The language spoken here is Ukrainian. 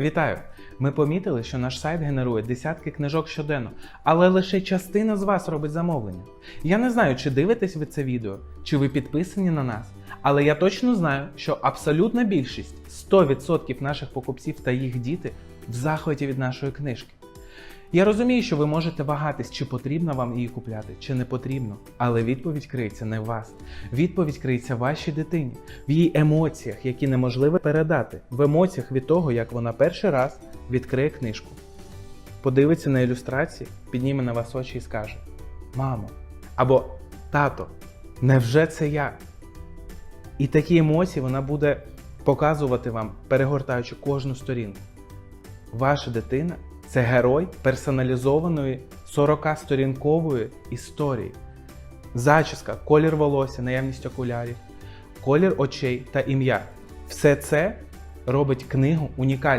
Вітаю! Ми помітили, що наш сайт генерує десятки книжок щоденно, але лише частина з вас робить замовлення. Я не знаю, чи дивитесь ви це відео, чи ви підписані на нас, але я точно знаю, що абсолютна більшість 100% наших покупців та їх діти в захваті від нашої книжки. Я розумію, що ви можете вагатись, чи потрібно вам її купляти, чи не потрібно, але відповідь криється не в вас. Відповідь криється в вашій дитині, в її емоціях, які неможливо передати, в емоціях від того, як вона перший раз відкриє книжку, подивиться на ілюстрації, підніме на вас очі і скаже: Мамо або тато, невже це я? І такі емоції вона буде показувати вам, перегортаючи кожну сторінку. Ваша дитина це герой персоналізованої 40-сторінкової історії. Зачіска, колір волосся, наявність окулярів, колір очей та ім'я. Все це робить книгу унікальною.